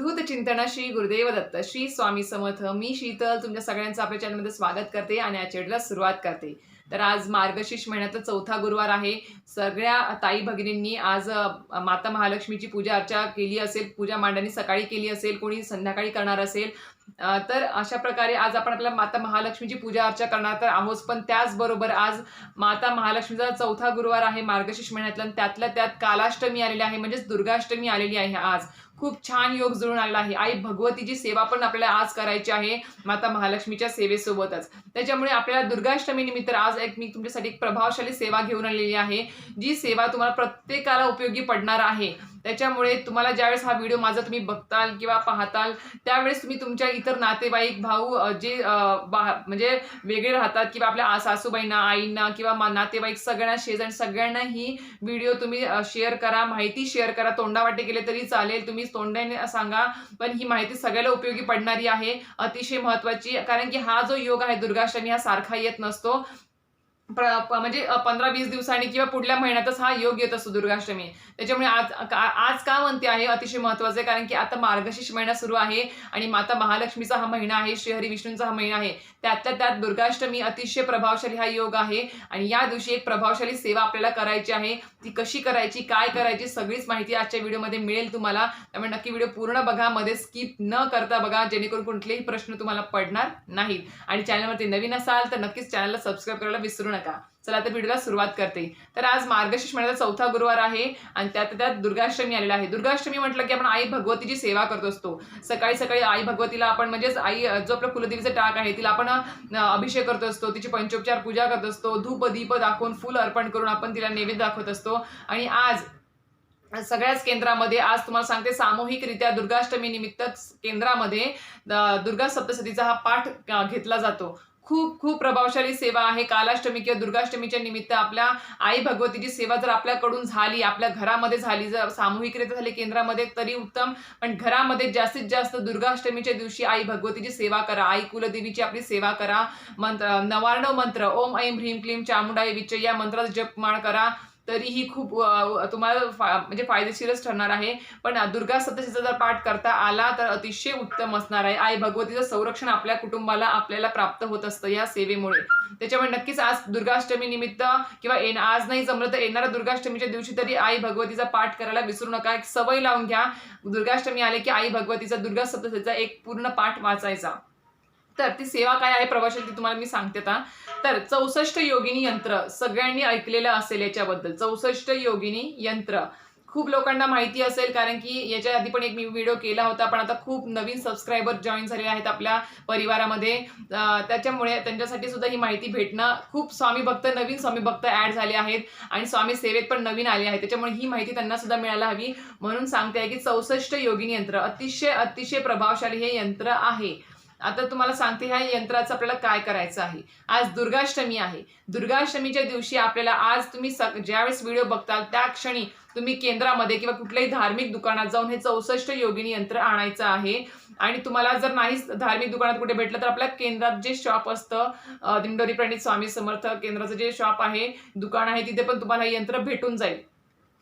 अवधूत चिंतन श्री गुरुदेव दत्त श्री स्वामी समर्थ मी शीतल तुमच्या सगळ्यांचं आपल्या चॅनलमध्ये स्वागत करते आणि आचेडला सुरुवात करते. तर आज मार्गशीर्ष महिन्याचा चौथा गुरुवार आहे. सगळ्या ताई भगिनींनी आज माता महालक्ष्मीची पूजा अर्चा केली असेल पूजा मांडणी सकाळी केली असेल कोणी संध्याकाळी करणार असेल तर अशा प्रकारे आज आपण आपल्या माता महालक्ष्मीची पूजा अर्चा करणार तर आहोत पण त्याचबरोबर आज माता महालक्ष्मीचा चौथा गुरुवार आहे मार्गशीर्ष महिन्यातला त्यातल्या त्यात कालाष्टमी आलेली आहे म्हणजेच दुर्गाष्टमी आलेली आहे आज. खूप छान योग जुळून आलेला आहे. आई भगवतीची सेवा पण आपल्याला आज करायची आहे माता महालक्ष्मीच्या सेवेसोबतच. त्याच्यामुळे आपल्याला दुर्गाष्टमी निमित्त आज एक मी तुमच्यासाठी एक प्रभावशाली सेवा घेऊन आलेली आहे जी सेवा तुम्हाला प्रत्येकाला उपयोगी पडणार आहे. त्याच्यामुळे तुम्हाला ज्यावेळेस हा व्हिडिओ माझा तुम्ही बघताल किंवा पाहताल त्यावेळेस तुम्ही तुमच्या इतर नातेवाईक भाऊ जे म्हणजे वेगळे राहतात किंवा आपल्या सासूबाईंना आईंना किंवा नातेवाईक सगळ्यांना शेजारी सगळ्यांना ही व्हिडिओ तुम्ही शेअर करा माहिती शेअर करा. तोंडावाटे केले तरी चालेल. तुम्ही तोंडाने सांगा पण ही माहिती सगळ्याला उपयोगी पडणारी आहे. अतिशय महत्वाची कारण की हा जो योग आहे दुर्गाष्टमी हा सारखा येत नसतो. म्हणजे पंधरा वीस दिवसांनी किंवा पुढल्या महिन्यातच हा योग येत असतो दुर्गाष्टमी. त्याच्यामुळे आज का- आज का म्हणते आहे अतिशय महत्वाचं आहे कारण की आता मार्गशीर्ष महिना सुरू आहे आणि माता महालक्ष्मीचा हा महिना आहे श्रीहरी विष्णूंचा हा महिना आहे. त्यातल्या त्यात दुर्गाष्टमी अतिशय प्रभावशाली हा योग आहे आणि या दिवशी एक प्रभावशाली सेवा आपल्याला करायची आहे. ती कशी करायची काय करायची सगळीच माहिती आजच्या व्हिडिओमध्ये मिळेल तुम्हाला. त्यामुळे नक्की व्हिडिओ पूर्ण बघा मध्ये स्किप न करता बघा जेणेकरून कुठलेही प्रश्न तुम्हाला पडणार नाहीत. आणि चॅनलवरती नवीन असाल तर नक्कीच चॅनलला सबस्क्राईब करायला विसरू नका. चला तर व्हिडिओला सुरुवात करते. तर आज मार्गशीर्ष महिन्याचा चौथा गुरुवार आहे आणि त्यात त्यात दुर्गाष्टमी आलेला आहे. दुर्गाष्टमी म्हटलं की आपण आई भगवतीची सेवा करत असतो. सकाळी सकाळी आई भगवतीला आपण म्हणजेच आई जो आपलं कुलदेवीचा टाक आहे तिला आपण अभिषेक करत असतो. तिची पंचोपचार पूजा करत असतो. धूप दीप दाखवून फुल अर्पण करून आपण तिला नैवेद्य दाखवत असतो. आणि आज सगळ्याच केंद्रामध्ये आज तुम्हाला सांगते सामूहिकरित्या दुर्गाष्टमी निमित्त केंद्रामध्ये दुर्गा सप्तशतीचा हा पाठ घेतला जातो. खूप खूप प्रभावशाली सेवा आहे. कालाष्टमी किंवा दुर्गाष्टमीच्या निमित्त आपल्या आई भगवतीची सेवा जर आपल्याकडून झाली आपल्या घरामध्ये झाली जर सामूहिकरित्या झाली केंद्रामध्ये तरी उत्तम. पण घरामध्ये जास्तीत जास्त दुर्गाष्टमीच्या दिवशी आई भगवतीची सेवा करा. आई कुलदेवीची आपली सेवा करा. मंत्र नवार्णव मंत्र ओम ऐं ह्रीम क्लीम चामुंडाई विच या मंत्राचा जपमाळ करा. तरीही खूप तुम्हाला फा- म्हणजे फायदेशीरच ठरणार आहे. पण दुर्गा सप्तशीचा जर पाठ करता आला तर अतिशय उत्तम असणार आहे. आई भगवतीचं संरक्षण आपल्या कुटुंबाला आपल्याला प्राप्त होत असतं या सेवेमुळे. त्याच्यामुळे नक्कीच आज दुर्गाष्टमी निमित्त किंवा येण आज नाही जमलं तर येणाऱ्या दुर्गाष्टमीच्या दिवशी तरी आई भगवतीचा पाठ करायला विसरू नका. एक सवय लावून घ्या. दुर्गाष्टमी आले की आई भगवतीचा दुर्गा सप्तशीचा एक पूर्ण पाठ वाचायचा. तर ती सेवा काय आहे प्रभावशाली ती तुम्हाला मी सांगते आता. तर चौसष्ट योगिनी यंत्र सगळ्यांनी ऐकलेलं असेल याच्याबद्दल. चौसष्ट योगिनी यंत्र. खूप लोकांना माहिती असेल कारण की याच्या आधी पण एक मी व्हिडिओ केला होता पण आता खूप नवीन सबस्क्रायबर जॉईन झालेले आहेत आपल्या परिवारामध्ये. त्याच्यामुळे त्यांच्यासाठी सुद्धा ही माहिती भेटणं खूप स्वामी भक्त नवीन स्वामी भक्त ऍड झाले आहेत आणि स्वामी सेवेत पण नवीन आले आहेत. त्याच्यामुळे ही माहिती त्यांना सुद्धा मिळायला हवी. म्हणून सांगते आहे की चौसष्ट योगिनी यंत्र अतिशय अतिशय प्रभावशाली हे यंत्र आहे. आता तुम्हाला सांगते ह्या यंत्राचं आपल्याला काय करायचं आहे? आज दुर्गाष्टमी आहे. दुर्गाष्टमीच्या दिवशी आपल्याला आज तुम्ही स ज्यावेळेस व्हिडिओ बघताल त्या क्षणी तुम्ही केंद्रामध्ये किंवा कुठल्याही धार्मिक दुकानात जाऊन हे चौसष्ट योगिनी यंत्र आणायचं आहे. आणि तुम्हाला जर नाहीच धार्मिक दुकानात कुठे भेटलं तर आपल्या केंद्रात जे शॉप असतं दिंडोरी प्रणित स्वामी समर्थ केंद्राचं जे शॉप आहे दुकान आहे तिथे पण तुम्हाला हे यंत्र भेटून जाईल.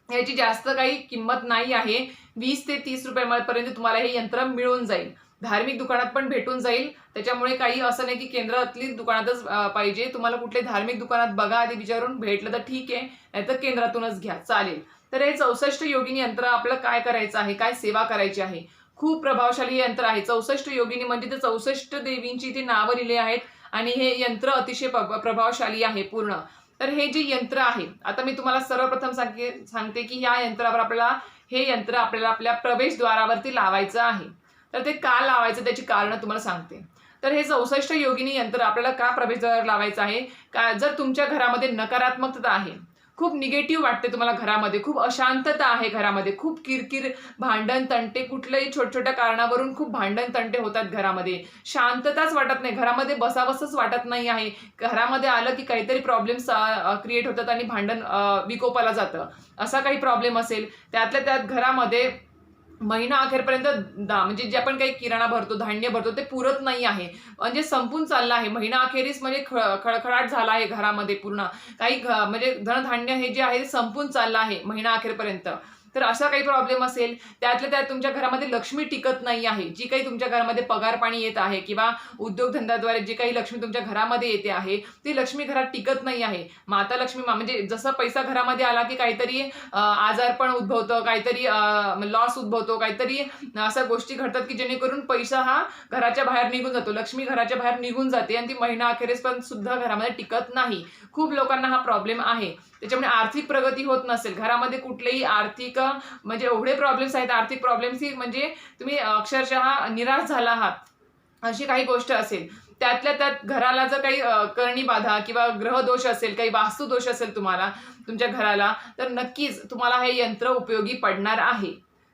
याची जास्त काही किंमत नाही आहे. वीस ते तीस रुपयापर्यंत तुम्हाला हे यंत्र मिळून जाईल. धार्मिक दुकानात पण भेटून जाईल. त्याच्यामुळे काही असं नाही की केंद्रातली दुकानातच पाहिजे. तुम्हाला कुठले धार्मिक दुकानात बघा आधी विचारून भेटलं तर ठीक आहे. नाहीतर केंद्रातूनच घ्या. चालेल. तर हे चौसष्ट योगिनी यंत्र आपलं काय करायचं आहे? काय सेवा करायची आहे? खूप प्रभावशाली यंत्र आहे. चौसष्ट योगिनी म्हणजे ते चौसष्ट देवींची ती नावं लिहिली आहेत आणि हे यंत्र अतिशय प्रभावशाली आहे पूर्ण. तर हे जे यंत्र आहे आता मी तुम्हाला सर्वप्रथम सांगते की या यंत्रावर आपल्याला हे यंत्र आपल्याला आपल्या प्रवेशद्वारावरती लावायचं आहे. तर ते का लावायचं त्याची कारणं तुम्हाला सांगते. तर हे चौसष्ट योगिनी यंत्र आपल्याला का प्रवेशद्वार लावायचं आहे? का जर तुमच्या घरामध्ये नकारात्मकता आहे खूप निगेटिव्ह वाटते तुम्हाला घरामध्ये खूप अशांतता आहे घरामध्ये खूप किरकिर भांडण तंटे कुठल्याही छोट्या छोट्या कारणावरून खूप भांडण तंटे होतात घरामध्ये. शांतताच वाटत नाही घरामध्ये बसावसंच वाटत नाही आहे. घरामध्ये आलं की काहीतरी प्रॉब्लेम्स क्रिएट होतात आणि भांडण विकोपाला जातं. असा काही प्रॉब्लेम असेल त्यातल्या त्यात घरामध्ये महिना अखेरपर्यंत दा म्हणजे जे आपण काही किराणा भरतो धान्य भरतो ते पुरत नाही आहे. म्हणजे संपून चाललं आहे. महिना अखेरीस म्हणजे ख- खळखळाट झाला आहे घरामध्ये पूर्ण. काही म्हणजे धनधान्य हे जे आहे ते संपून चाललं आहे महिना अखेरपर्यंत. तर असा काही प्रॉब्लेम असेल त्यातल्या त्यात तुमच्या घरामध्ये लक्ष्मी टिकत नाही आहे जी काही तुमच्या घरामध्ये पगार पाणी येत आहे किंवा उद्योगधंद्याद्वारे जी काही लक्ष्मी तुमच्या घरामध्ये येते आहे ती लक्ष्मी घरात टिकत नाही आहे. माता लक्ष्मी म्हणजे जसं पैसा घरामध्ये आला की काहीतरी आजारपण उद्भवतं काहीतरी लॉस उद्भवतो काहीतरी अशा गोष्टी घडतात की जेणेकरून पैसा हा घराच्या बाहेर निघून जातो. लक्ष्मी घराच्या बाहेर निघून जाते आणि ती महिना अखेरीस पण सुद्धा घरामध्ये टिकत नाही. खूप लोकांना हा प्रॉब्लेम आहे. त्याच्यामुळे आर्थिक प्रगती होत नसेल. घरामध्ये कुठलेही आर्थिक म्हणजे एवढे प्रॉब्लेम्स आहेत आर्थिक प्रॉब्लेम्स म्हणजे तुम्ही अक्षरशः निराश झाला आहात. अशी काही गोष्ट असेल. त्यातल्या त्यात घराला जर काही करणी बाधा किंवा ग्रहदोष असेल काही वास्तुदोष असेल तुम्हाला तुमच्या घराला तर नक्कीच तुम्हाला हे यंत्र उपयोगी पडणार आहे.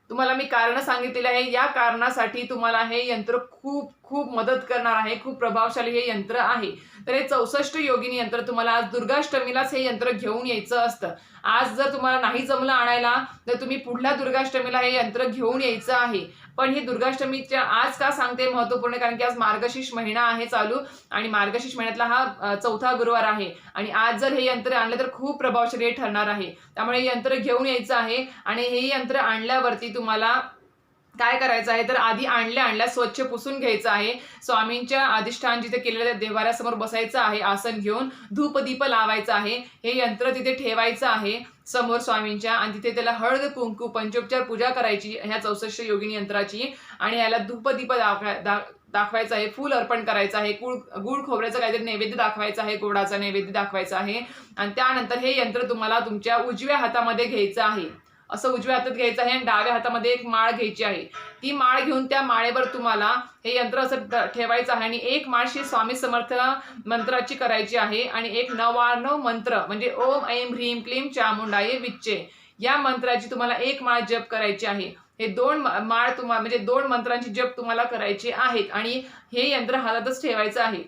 तुम्हाला मी कारण सांगितलेले आहे. या कारणासाठी तुम्हाला हे यंत्र खूप खूप मदत करणार आहे. खूप प्रभावशाली हे यंत्र आहे. तर हे चौसष्ट योगिनी यंत्र तुम्हाला आज दुर्गाष्टमीलाच हे यंत्र घेऊन यायचं असतं. आज जर तुम्हाला नाही जमलं आणायला तर तुम्ही पुढल्या दुर्गाष्टमीला हे यंत्र घेऊन यायचं आहे. पण ही दुर्गाष्टमीच्या आज का सांगते महत्त्वपूर्ण कारण की आज मार्गशीर्ष महिना आहे चालू आणि मार्गशीर्ष महिन्यातला हा चौथा गुरुवार आहे. आणि आज जर हे यंत्र आणलं तर खूप प्रभावशाली हे ठरणार आहे. त्यामुळे हे यंत्र घेऊन यायचं आहे आणि हे यंत्र आणल्यावरती तुम्हाला काय करायचं आहे? तर आधी आणल्या आणल्या स्वच्छ पुसून घ्यायचं आहे. स्वामींच्या अधिष्ठान जिथे केलेल्या देवाऱ्यासमोर बसायचं आहे आसन घेऊन धूपदीप लावायचं आहे. हे यंत्र तिथे ठेवायचं आहे समोर स्वामींच्या आणि तिथे त्याला हळद कुंकू पंचोपचार पूजा करायची ह्या चौसष्ट योगिनी यंत्राची आणि याला धूपदीप दाखवाय दा दाखवायचं आहे. फूल अर्पण करायचं आहे. गुळ गुळ खोबऱ्याचं काहीतरी नैवेद्य दाखवायचं आहे. गोडाचा नैवेद्य दाखवायचा आहे. आणि त्यानंतर हे यंत्र तुम्हाला तुमच्या उजव्या हातामध्ये घ्यायचं आहे. असं उजव्या हातात घ्यायचं आहे आणि डाव्या हातामध्ये एक माळ घ्यायची आहे. ती माळ घेऊन त्या माळेवर तुम्हाला हे यंत्र असं ठेवायचं आहे आणि एक माळ श्री स्वामी समर्थ मंत्राची करायची आहे आणि एक नवाण्णव मंत्र म्हणजे ओम ऐम ह्रीम क्लीम चामुंडाये विच्चे या मंत्राची तुम्हाला एक माळ जप करायची आहे. हे दोन माळ तुम्हाला म्हणजे दोन मंत्रांची जप तुम्हाला करायची आहेत आणि हे यंत्र हातातच ठेवायचं आहे.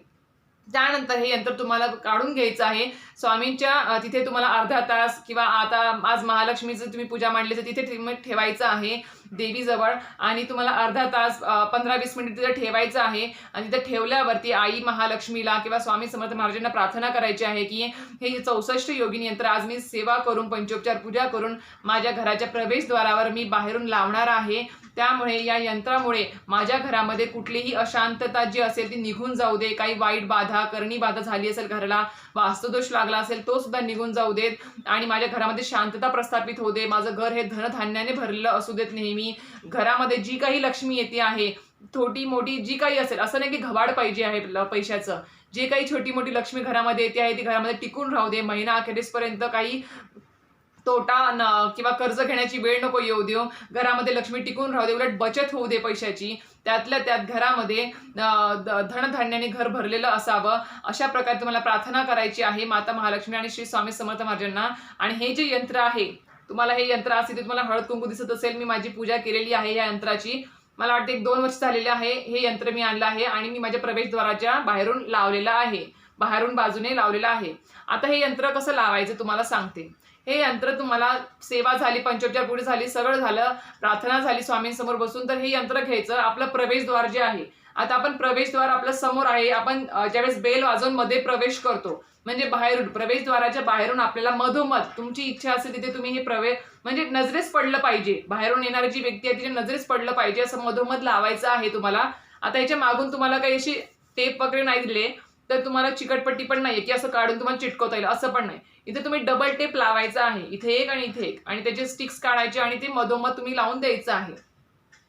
त्यानंतर हे यंत्र तुम्हाला काढून घ्यायचं आहे. स्वामींच्या तिथे तुम्हाला अर्धा तास किंवा आता आज महालक्ष्मीचं तुम्ही पूजा मांडली तर तिथे ठे- ठेवायचं आहे देवीजवळ. आणि तुम्हाला अर्धा तास पंधरा वीस मिनिट तिथे ठेवायचं आहे. आणि तिथे ठेवल्यावरती आई महालक्ष्मीला किंवा स्वामी समर्थ महाराजांना प्रार्थना करायची आहे की हे चौसष्ट योगिनी यंत्र आज मी सेवा करून पंचोपचार पूजा करून माझ्या घराच्या प्रवेशद्वारावर मी बाहेरून लावणार आहे. त्यामुळे या यंत्रामुळे माझ्या घरामध्ये कुठलीही अशांतता जी असेल ती निघून जाऊ दे. काही वाईट बाधा करणी बाधा झाली असेल घराला वास्तुदोष लागला असेल तो सुद्धा निघून जाऊ देत. आणि माझ्या घरामध्ये शांतता प्रस्थापित होऊ दे. माझं घर हे धनधान्याने भरलेलं असू देत नेहमी. घरामध्ये जी काही लक्ष्मी येते आहे छोटी मोठी जी काही असेल असं नाही की घवाड पाहिजे आहे पैशाचं. जे काही छोटी मोठी लक्ष्मी घरामध्ये येते आहे ती घरामध्ये टिकून राहू दे. महिना अखेरीसपर्यंत काही तोटा किंवा कर्ज घेण्याची वेळ नको येऊ देऊ. घरामध्ये लक्ष्मी टिकून राहू दे उलट बचत होऊ दे पैशाची. त्यातल्या त्यात घरामध्ये धनधान्याने घर भरलेलं असावं. अशा प्रकारे तुम्हाला प्रार्थना करायची आहे माता महालक्ष्मी आणि श्री स्वामी समर्थ महाराजांना. आणि हे जे यंत्र आहे तुम्हाला हे यंत्र असेल ते तुम्हाला हळद कुंकू दिसत असेल मी माझी पूजा केलेली आहे या यंत्राची. मला वाटते एक दोन वर्ष झालेले आहे हे यंत्र मी आणलं आहे आणि मी माझ्या प्रवेशद्वाराच्या बाहेरून लावलेलं आहे. बाहेरून बाजूने लावलेलं आहे. आता हे यंत्र कसं लावायचं तुम्हाला सांगते. हे यंत्र तुम्हाला सेवा झाली पंचोपचार पुढे झाली सगळं झालं प्रार्थना झाली स्वामींसमोर बसून तर हे यंत्र घ्यायचं आपलं प्रवेशद्वार जे आहे. आता आपण प्रवेशद्वार आपल्यासमोर आहे आपण ज्यावेळेस बेल वाजवून मध्ये प्रवेश करतो म्हणजे बाहेरून प्रवेशद्वाराच्या बाहेरून आपल्याला मधोमध तुमची इच्छा असेल तिथे तुम्ही हे प्रवेश म्हणजे नजरेस पडलं पाहिजे. बाहेरून येणारी जी व्यक्ती आहे तिच्या नजरेस पडलं पाहिजे असं मधोमध लावायचं आहे तुम्हाला. आता याच्या मागून तुम्हाला काही अशी टेप वगैरे नाही दिले तर तुम्हाला चिकटपट्टी पण नाही की असं काढून तुम्हाला चिटकवता येईल असं पण नाही. इथे तुम्ही डबल टेप लावायचा आहे इथे एक आणि इथे एक. आणि त्याचे स्टिक्स काढायचे आणि ते मधोमध तुम्ही लावून द्यायचं आहे.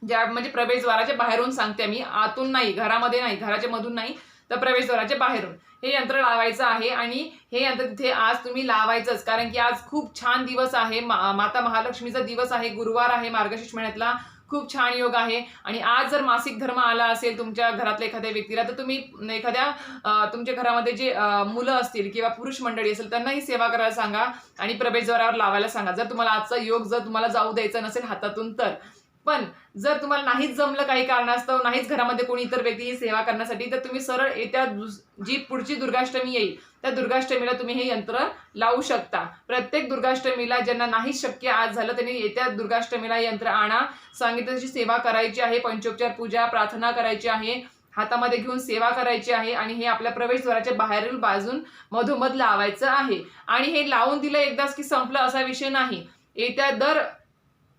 ज्या म्हणजे प्रवेशद्वाराच्या बाहेरून सांगते मी आतून नाही घरामध्ये नाही घराच्या मधून नाही तर प्रवेशद्वाराच्या बाहेरून. हे यंत्र लावायचं आहे आणि हे यंत्र तिथे आज तुम्ही लावायचंच. कारण की आज खूप छान दिवस आहे मा- माता महालक्ष्मीचा दिवस आहे गुरुवार आहे मार्गशीर्ष महिन्यातला. खूप छान योग आहे. आणि आज जर मासिक धर्म आला असेल तुमच्या घरातल्या एखाद्या व्यक्तीला तर तुम्ही एखाद्या तुमच्या घरामध्ये जे मुलं असतील किंवा पुरुष मंडळी असेल त्यांनाही सेवा करायला सांगा आणि प्रवेशद्वारावर लावायला सांगा. जर तुम्हाला आजचा योग जर तुम्हाला जाऊ द्यायचा नसेल हातातून तर पण जर तुम्हाला नाहीच जमलं काही कारणास्तव नाहीच घरामध्ये कोणी इतर व्यक्ती सेवा करण्यासाठी तर तुम्ही सरळ येत्या दुस- जी पुढची दुर्गाष्टमी येईल त्या दुर्गाष्टमीला तुम्ही हे यंत्र लावू शकता. प्रत्येक दुर्गाष्टमीला ज्यांना नाही शक्य आज झालं त्यांनी येत्या दुर्गाष्टमीला यंत्र आणा. सांगितलं सेवा करायची आहे पंचोपचार पूजा प्रार्थना करायची आहे हातामध्ये घेऊन सेवा करायची आहे आणि हे आपल्या प्रवेशद्वाराच्या बाहेरील बाजून मधोमध लावायचं आहे. आणि हे लावून दिलं एकदाच की संपलं असा विषय नाही. येत्या दर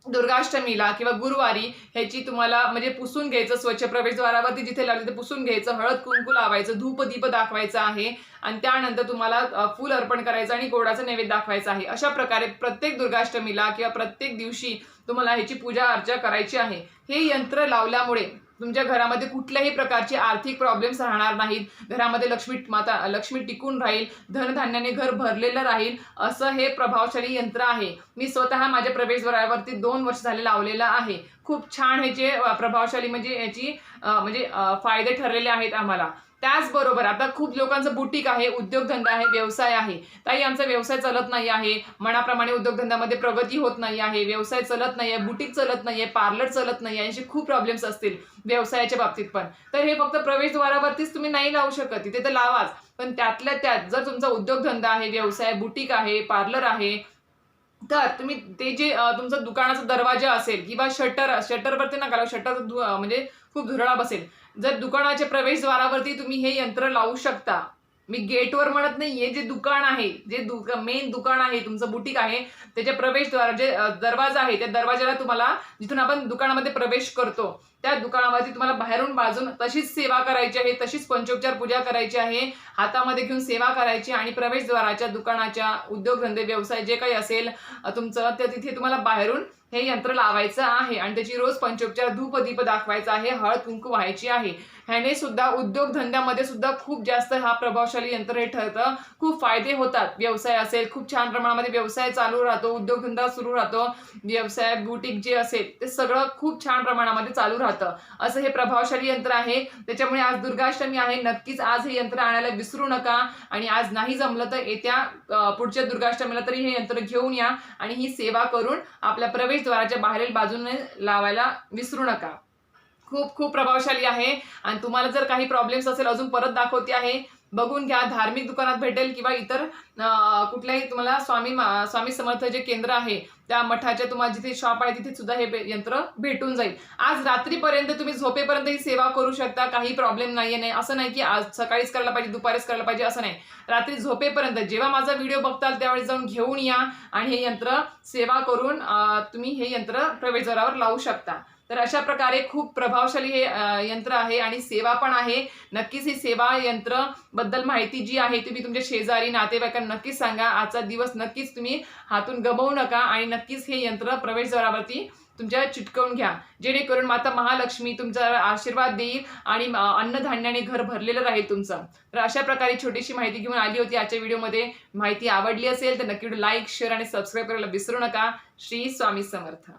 दुर्गाष्टमीला किंवा गुरुवारी ह्याची तुम्हाला म्हणजे पुसून घ्यायचं स्वच्छ प्रवेशद्वारावरती जिथे लागले ते पुसून घ्यायचं हळद कुंकू लावायचं धूप दीप दाखवायचं आहे. आणि त्यानंतर तुम्हाला फूल अर्पण करायचं आणि गोडाचं नैवेद्य दाखवायचं आहे. अशा प्रकारे प्रत्येक दुर्गाष्टमीला किंवा प्रत्येक दिवशी तुम्हाला ह्याची पूजा अर्चा करायची आहे. हे यंत्र लावल्यामुळे तुमच्या घरामध्ये कुठल्याही प्रकारचे आर्थिक प्रॉब्लेम्स राहणार नाहीत. घरामध्ये लक्ष्मी माता लक्ष्मी टिकून राहील धनधान्याने घर भरलेलं राहील असं हे प्रभावशाली यंत्र आहे. मी स्वतः माझ्या प्रवेशद्वारावरती दोन वर्ष झाले लावलेलं आहे. खूप छान ह्याचे प्रभावशाली म्हणजे याची म्हणजे फायदे ठरलेले आहेत आम्हाला. त्याचबरोबर आता खूप लोकांचं बुटीक आहे उद्योगधंदा आहे व्यवसाय आहे. ताई आमचा व्यवसाय चालत नाही आहे. मनाप्रमाणे उद्योगधंद्यामध्ये प्रगती होत नाही आहे. व्यवसाय चलत नाही आहे बुटीक चलत नाही आहे पार्लर चलत नाही आहे असे खूप प्रॉब्लेम्स असतील व्यवसायाच्या बाबतीत पण. तर हे फक्त प्रवेशद्वारावरतीच तुम्ही नाही लावू शकत. तिथे तर लावाच. पण त्यातल्या त्यात जर तुमचा उद्योगधंदा आहे व्यवसाय बुटीक आहे पार्लर आहे तर तुम्ही ते जे तुमचा तुमचं दुकानाचा दरवाजा असेल किंवा शटर शटरवरती नका लावू शटर म्हणजे खूप धुरळा बसेल जर दुकानाच्या प्रवेशद्वारावरती तुम्ही हे यंत्र लावू शकता. मी गेटवर म्हणत नाहीये जे दुकान आहे जे दुक मेन दुकान आहे तुमचं बुटीक आहे त्याच्या प्रवेशद्वार जे दरवाजा आहे त्या दरवाजाला तुम्हाला जिथून आपण दुकानामध्ये प्रवेश करतो त्या दुकानामध्ये तुम्हाला बाहेरून बाजून तशीच सेवा करायची आहे तशीच पंचोपचार पूजा करायची आहे हातामध्ये घेऊन सेवा करायची आणि प्रवेशद्वाराच्या दुकानाच्या उद्योगधंदे व्यवसाय जे काही असेल तुमचं तर तिथे तुम्हाला बाहेरून हे यंत्र लावायचं आहे आणि त्याची रोज पंचोपचार धूप दीप दाखवायचा आहे हळद कुंकू व्हायची आहे. ह्याने सुद्धा उद्योगधंद्यामध्ये सुद्धा खूप जास्त हा प्रभावशाली यंत्र हे ठरतं. खूप फायदे होतात. व्यवसाय असेल खूप छान प्रमाणामध्ये व्यवसाय चालू राहतो उद्योगधंदा सुरू राहतो व्यवसाय बुटीक जे असेल ते सगळं खूप छान प्रमाणामध्ये चालू राहतं. असं हे प्रभावशाली यंत्र आहे. त्याच्यामुळे आज दुर्गाष्टमी आहे. नक्कीच आज हे यंत्र आणायला विसरू नका. आणि आज नाही जमलं तर येत्या पुढच्या दुर्गाष्टमीला तरी हे यंत्र घेऊन या. आणि ही सेवा करून आपल्या प्रवेशद्वाराच्या बाहेरील बाजूने लावायला विसरू नका. खूप खूप प्रभावशाली आहे. आणि तुम्हाला जर काही प्रॉब्लेम्स असेल अजून परत दाखवते आहे बघून घ्या धार्मिक दुकानात भेटेल किंवा इतर कुठल्याही तुम्हाला स्वामी स्वामी समर्थ जे केंद्र आहे त्या मठाच्या तुम्हाला जिथे शॉप आहे तिथे सुद्धा हे यंत्र भेटून जाईल. आज रात्रीपर्यंत तुम्ही झोपेपर्यंत ही सेवा करू शकता काही प्रॉब्लेम नाहीये नाही. असं नाही की आज सकाळीच करायला पाहिजे दुपारीच करायला पाहिजे असं नाही. रात्री झोपेपर्यंत जेव्हा माझा व्हिडिओ बघताल त्यावेळी जाऊन घेऊन या आणि हे यंत्र सेवा करून तुम्ही हे यंत्र प्रवेशद्वारावर लावू शकता. तर अशा प्रकारे खूप प्रभावशाली हे यंत्र आहे आणि सेवा पण आहे. नक्कीच ही सेवा यंत्रबद्दल माहिती जी आहे तुम्ही तुमच्या शेजारी नातेवाईकांना नक्कीच सांगा. आजचा दिवस नक्कीच तुम्ही हातून गमवू नका आणि नक्कीच हे यंत्र प्रवेशद्वारावरती तुमच्या चिटकवून घ्या. जेणेकरून माता महालक्ष्मी तुमचा आशीर्वाद देईल आणि अन्नधान्याने घर भरलेलं राहील तुमचं. तर अशा प्रकारे छोटीशी माहिती घेऊन आली होती. आजच्या व्हिडिओमध्ये माहिती आवडली असेल तर नक्की लाईक शेअर आणि सबस्क्राईब करायला विसरू नका. श्री स्वामी समर्थ.